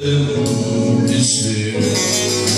üstüne Ömrümü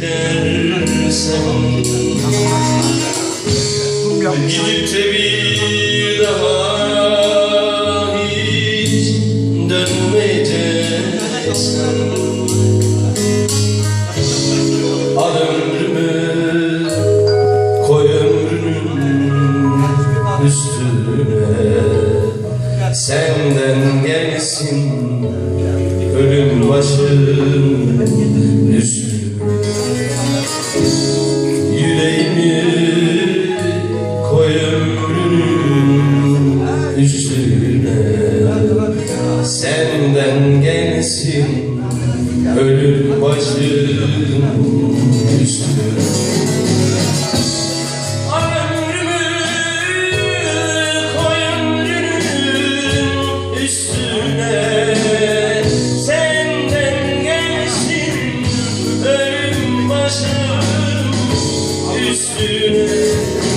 gidersen Gidip de bir daha hiç koy ömrünün üstüne. Senden gelsin ölüm başım üstüne Yüreğimi koy üstüne. Senden gelsin ölüm başım üstüne başım üstüne